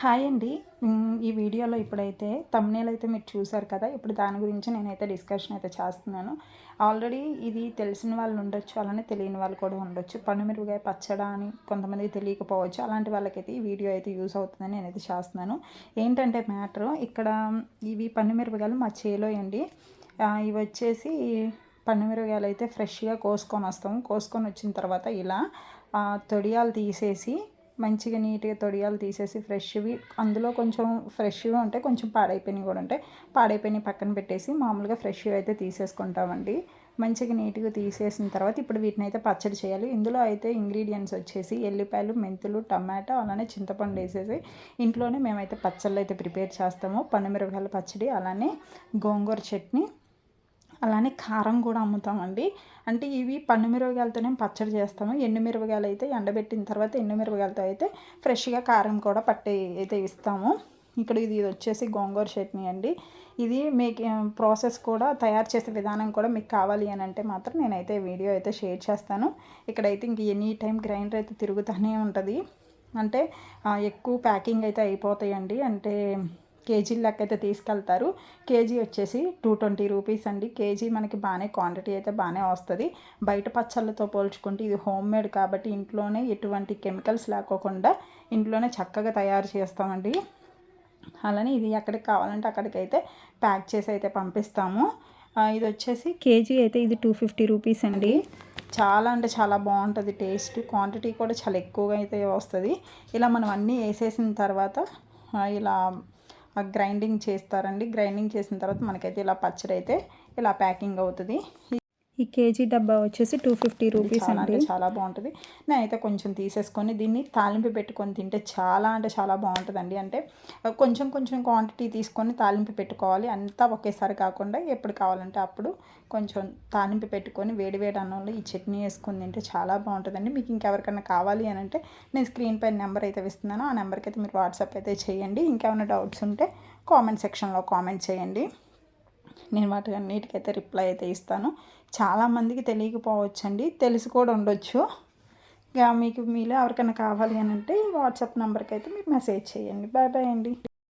Hi అండి. ఈ వీడియోలో ఇప్పుడైతే తమ్నేల్ అయితే మీరు చూసారు కదా ఇప్పుడు దాని గురించి నేనైతే డిస్కషన్ అయితే చేస్తున్నాను. ఆల్రెడీ ఇది తెలిసిన వాళ్ళు ఉండొచ్చు అలానే తెలియని వాళ్ళు కూడా ఉండొచ్చు. పండుమిరపకాయ పచ్చడా అని కొంతమందికి తెలియకపోవచ్చు. అలాంటి వాళ్ళకైతే ఈ వీడియో అయితే యూస్ అవుతుందని నేనైతే చేస్తున్నాను. ఏంటంటే మ్యాటర్ ఇక్కడ ఇవి పండుమిరపకాయలు మా చేలో అండి. ఇవి వచ్చేసి పండుమిరపకాయలు అయితే ఫ్రెష్గా కోసుకొని వస్తాము. కోసుకొని వచ్చిన తర్వాత ఇలా తొడియాలు తీసేసి మంచిగా నీట్గా తొడియాలు తీసేసి ఫ్రెష్వి అందులో కొంచెం ఫ్రెష్గా ఉంటాయి కొంచెం పాడైపోయినవి కూడా ఉంటాయి. పాడైపోయినవి పక్కన పెట్టేసి మామూలుగా ఫ్రెష్గా అయితే తీసేసుకుంటామండి. మంచిగా నీట్గా తీసేసిన తర్వాత ఇప్పుడు వీటిని అయితే పచ్చడి చేయాలి. ఇందులో అయితే ఇంగ్రీడియంట్స్ వచ్చేసి ఎల్లిపాయలు మెంతులు టమాటా అలానే చింతపండు వేసేసి ఇంట్లోనే మేమైతే పచ్చళ్ళు అయితే ప్రిపేర్ చేస్తాము. పండుమిరపకాయల పచ్చడి అలానే గోంగూర చట్నీ అలానే కారం కూడా అమ్ముతామండి. అంటే ఇవి పండు మిరపకాయలతోనే పచ్చడి చేస్తాము ఎండు మిరపకాయలు అయితే ఎండబెట్టిన తర్వాత ఎండు మిరపకాయలతో అయితే ఫ్రెష్గా కారం కూడా పట్టి అయితే ఇస్తాము. ఇక్కడ ఇది వచ్చేసి గోంగూర చట్నీ అండి. ఇది మీకు ప్రాసెస్ కూడా తయారు చేసే విధానం కూడా మీకు కావాలి అని అంటే మాత్రం నేనైతే వీడియో అయితే షేర్ చేస్తాను. ఇక్కడైతే ఇంక ఎనీ టైం గ్రైండర్ అయితే తిరుగుతూనే ఉంటుంది. అంటే ఎక్కువ ప్యాకింగ్ అయితే అయిపోతాయండి. అంటే కేజీల లెక్క అయితే తీసుకెళ్తారు. కేజీ వచ్చేసి టూ ట్వంటీ రూపీస్ అండి. కేజీ మనకి బాగానే క్వాంటిటీ అయితే బాగానే వస్తుంది. బయట పచ్చళ్ళతో పోల్చుకుంటే ఇది హోమ్ మేడ్ కాబట్టి ఇంట్లోనే ఎటువంటి కెమికల్స్ లేకోకుండా ఇంట్లోనే చక్కగా తయారు చేస్తామండి. అలానే ఇది ఎక్కడికి కావాలంటే అక్కడికైతే ప్యాక్ చేసి అయితే పంపిస్తాము. ఇది వచ్చేసి కేజీ అయితే ఇది టూ ఫిఫ్టీ రూపీస్ అండి. చాలా అంటే చాలా బాగుంటుంది టేస్ట్. క్వాంటిటీ కూడా చాలా ఎక్కువగా అయితే వస్తుంది. ఇలా మనం అన్నీ వేసేసిన తర్వాత ఇలా గ్రైండింగ్ చేస్తారండి. గ్రైండింగ్ చేసిన తర్వాత మనకైతే ఇలా పచ్చడి అయితే ఇలా ప్యాకింగ్ అవుతుంది. ఈ కేజీ డబ్బా వచ్చేసి టూ ఫిఫ్టీ రూపీస్ అంటే చాలా బాగుంటుంది. నేనైతే కొంచెం తీసేసుకొని దీన్ని తాలింపు పెట్టుకొని తింటే చాలా అంటే చాలా బాగుంటుందండి. అంటే కొంచెం కొంచెం క్వాంటిటీ తీసుకొని తాలింపు పెట్టుకోవాలి. అంతా ఒకేసారి కాకుండా ఎప్పుడు కావాలంటే అప్పుడు కొంచెం తాలింపు పెట్టుకొని వేడి వేడి అన్నంలో ఈ చట్నీ వేసుకొని తింటే చాలా బాగుంటుందండి. మీకు ఇంకెవరికైనా కావాలి అని అంటే నేను స్క్రీన్ పైన నెంబర్ అయితే ఇస్తున్నాను ఆ నెంబర్కి అయితే మీరు వాట్సాప్ అయితే చేయండి. ఇంకేమైనా డౌట్స్ ఉంటే కామెంట్ సెక్షన్లో కామెంట్ చేయండి. నేను వాటి అన్నిటికైతే రిప్లై అయితే ఇస్తాను. చాలామందికి తెలియకపోవచ్చండి. తెలిసి కూడా ఉండొచ్చు. ఇక మీకు మీలో ఎవరికైనా కావాలి అని అంటే వాట్సాప్ నెంబర్కి అయితే మీరు మెసేజ్ చేయండి. బాయ్ బాయ్ అండి.